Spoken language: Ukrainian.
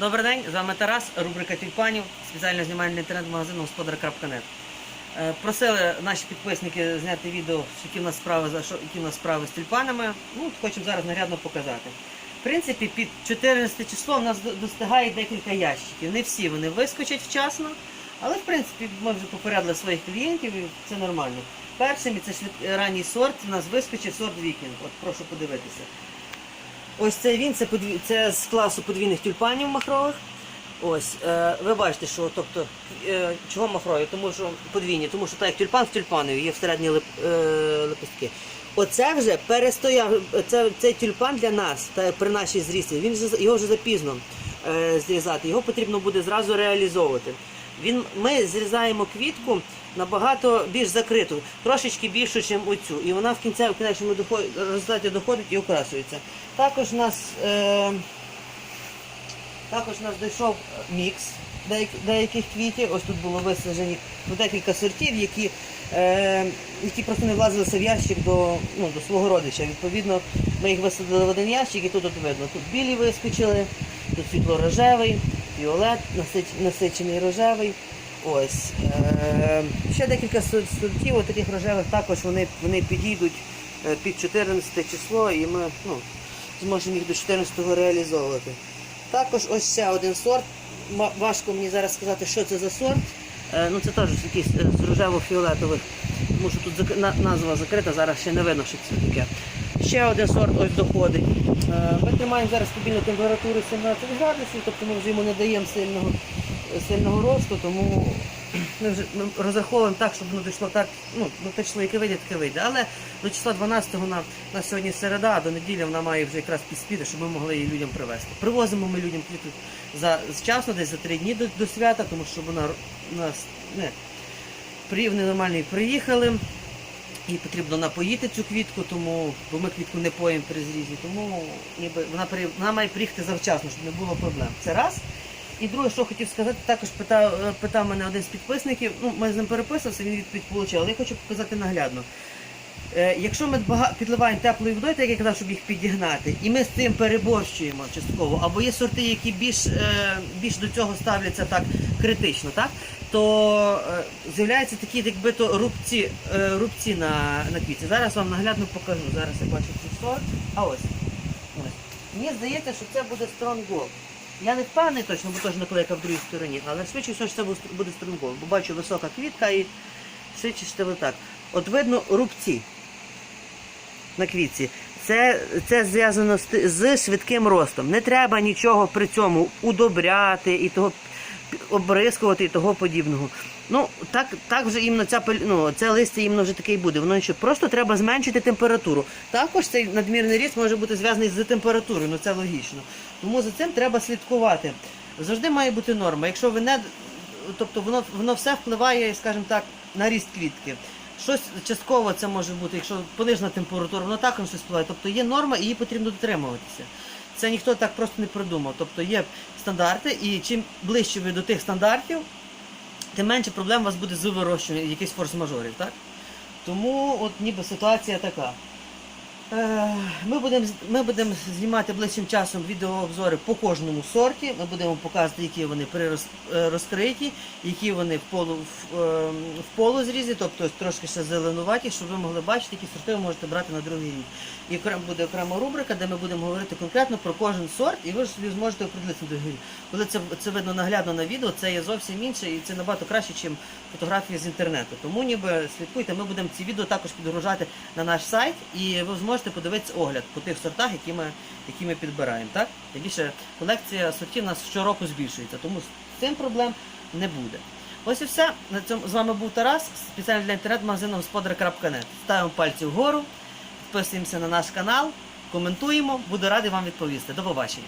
Добрий день, з вами Тарас, рубрика тюльпанів, спеціально знімальний інтернет-магазин господар.нет. Е, Просили наші підписники зняти відео, які в нас справи, які в нас справи з тюльпанами. Ну, хочемо зараз наглядно показати. В принципі, під 14 число в нас достигає декілька ящиків. Не всі вони вискочать вчасно, але в принципі ми вже попередили своїх клієнтів і це нормально. Першим і це ранній сорт, у нас вискочив сорт Вікінг. От прошу подивитися. Ось це він, це, подві... це з класу подвійних тюльпанів махрових. Ось, е, ви бачите, що тобто, е, чого махрові? Тому що подвійні, тому що так як тюльпан в тюльпанові, є всередині лип, е, лепестки. Оце вже перестояв, це, цей тюльпан для нас, та при нашій зрісті, він вже, його вже запізно е, зрізати, його потрібно буде зразу реалізовувати. Він, ми зрізаємо квітку набагато більш закриту, трошечки більшу, ніж оцю. І вона в кінцевому кінцевому доход- результаті доходить і окрасується. Також у нас, е, також у нас дійшов мікс деяких, квітів. Ось тут було висаджені ну, декілька сортів, які, е, які просто не влазилися в ящик до, ну, до свого родича. Відповідно, ми їх висадили в один ящик і тут от видно. Тут білі вискочили, тут світло-рожевий, фіолет, насичений рожевий. Ось. Е, ще декілька сортів, таких рожевих також вони, вони підійдуть е, під 14 число і ми ну, зможемо їх до 14-го реалізовувати. Також ось ще один сорт. Важко мені зараз сказати, що це за сорт. Е, ну це теж якийсь з рожево-фіолетових, тому що тут назва закрита, зараз ще не видно, що це таке. Ще один сорт ось доходить. Е, Ми тримаємо зараз стабільну температуру 17 градусів, тобто ми вже йому не даємо сильного, сильного росту, тому ми вже розраховуємо так, щоб воно дійшло так, ну, до те яке вийде, таке вийде. Але до числа 12-го на, на сьогодні середа, а до неділі вона має вже якраз підспіти, щоб ми могли її людям привезти. Привозимо ми людям квіти за вчасно, десь за три дні до, до свята, тому що вона нас не при, вони нормально приїхали. І потрібно напоїти цю квітку, тому бо ми квітку не поїмо при зрізі, тому ніби вона вона має приїхати завчасно, щоб не було проблем. Це раз. І друге, що хотів сказати, також питав, е, питав мене один з підписників. Ну, ми з ним переписувався, він відповідь отримав, але я хочу показати наглядно. Е, якщо ми підливаємо теплою водою, так як я казав, щоб їх підігнати, і ми з цим переборщуємо частково, або є сорти, які більш, е, більш до цього ставляться так критично, так? то е, з'являються такі, якби то рубці, рубці на, на квітці. Зараз вам наглядно покажу. Зараз я бачу цей сорт. А ось. ось. Мені здається, що це буде Gold. Я не впевнений точно, бо теж наклейка в другій стороні, але швидше всього, що це буде- Gold, бо бачу висока квітка і швидше що так. От видно рубці на квітці. Це, це зв'язано з, з швидким ростом. Не треба нічого при цьому удобряти і того обрискувати і того подібного. Ну, так, так вже іменно ця ну, це листя іменно вже таке і буде. Воно що просто треба зменшити температуру. Також цей надмірний ріст може бути зв'язаний з температурою, ну це логічно. Тому за цим треба слідкувати. Завжди має бути норма. Якщо ви не тобто воно, воно все впливає, скажімо так, на ріст квітки. Щось частково це може бути, якщо понижена температура, воно також щось впливає. Тобто є норма і її потрібно дотримуватися. Це ніхто так просто не придумав. Тобто є стандарти, і чим ближче ви до тих стандартів, тим менше проблем у вас буде з вирощуванням якихось форс-мажорів. Так? Тому от ніби ситуація така. Е, Ми будемо ми будемо знімати ближчим часом відеообзори по кожному сорті. Ми будемо показувати, які вони е, розкриті, які вони в полу в, е, в полузрізі, тобто трошки ще зеленуваті, щоб ви могли бачити, які сорти ви можете брати на другий рік. І буде окрема рубрика, де ми будемо говорити конкретно про кожен сорт, і ви ж собі зможете определитися на другий рік. Коли це, це видно наглядно на відео, це є зовсім інше і це набагато краще, ніж фотографії з інтернету. Тому ніби слідкуйте, ми будемо ці відео також підгружати на наш сайт, і ви зможете подивитися огляд по тих сортах, які ми, які ми підбираємо. Так? Тим колекція сортів у нас щороку збільшується, тому з цим проблем не буде. Ось і все. На цьому з вами був Тарас, спеціально для інтернет-магазину господар.нет. Ставимо пальці вгору, підписуємося на наш канал, коментуємо, буду радий вам відповісти. До побачення.